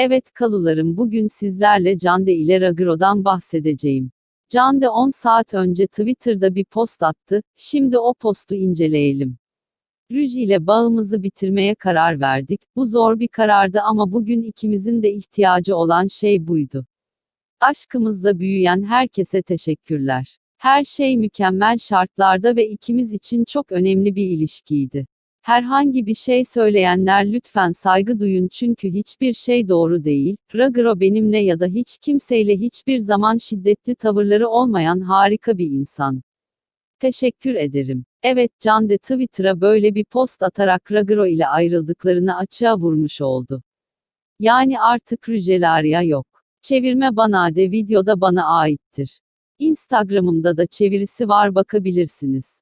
Evet kalularım bugün sizlerle Cande ile Ragro'dan bahsedeceğim. Cande 10 saat önce Twitter'da bir post attı, şimdi o postu inceleyelim. Rüj ile bağımızı bitirmeye karar verdik, bu zor bir karardı ama bugün ikimizin de ihtiyacı olan şey buydu. Aşkımızla büyüyen herkese teşekkürler. Her şey mükemmel şartlarda ve ikimiz için çok önemli bir ilişkiydi. Herhangi bir şey söyleyenler lütfen saygı duyun çünkü hiçbir şey doğru değil. Ragro benimle ya da hiç kimseyle hiçbir zaman şiddetli tavırları olmayan harika bir insan. Teşekkür ederim. Evet Can de Twitter'a böyle bir post atarak Ragro ile ayrıldıklarını açığa vurmuş oldu. Yani artık Rüjelaria yok. Çevirme bana de videoda bana aittir. Instagram'ımda da çevirisi var bakabilirsiniz.